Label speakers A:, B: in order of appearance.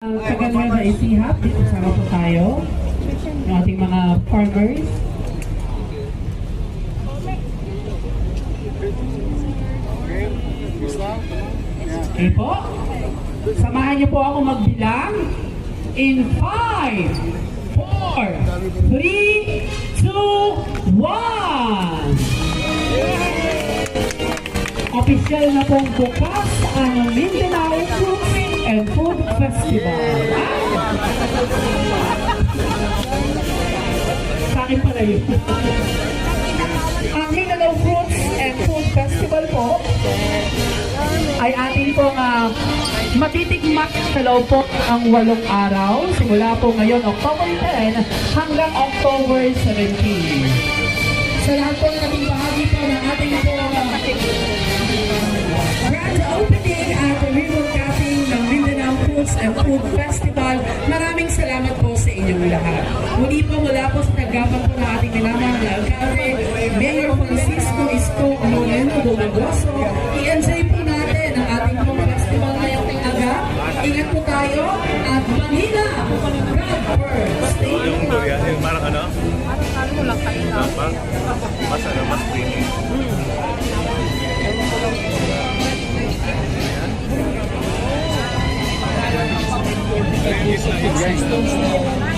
A: Tagal nga na isihap, dito sama po tayo ng ating mga farmers. Okay po. Samahan niyo po ako magbilang in 5, 4, 3, 2, 1. Opisyal na pong bukas ang Mindanao Festival. Sa akin pala yun. ang Mindanao Fruits and Food Festival po ay ating pong uh, matitikmak sa loob po ang walong araw. Simula po ngayon, October 10 hanggang October 17. Sa lahat po ng naging bahagi po Food Festival. Maraming salamat po sa inyong lahat. Muli po mula po sa tagapan po ng ating minamahal na alkalde, Mayor Francisco Isko Moreno Dumagoso. I-enjoy po natin ang ating pong festival ngayong aga. Ingat po tayo at Manila, God first.
B: Yung durian, yung parang ano? Apa? Mas ano, mas guys.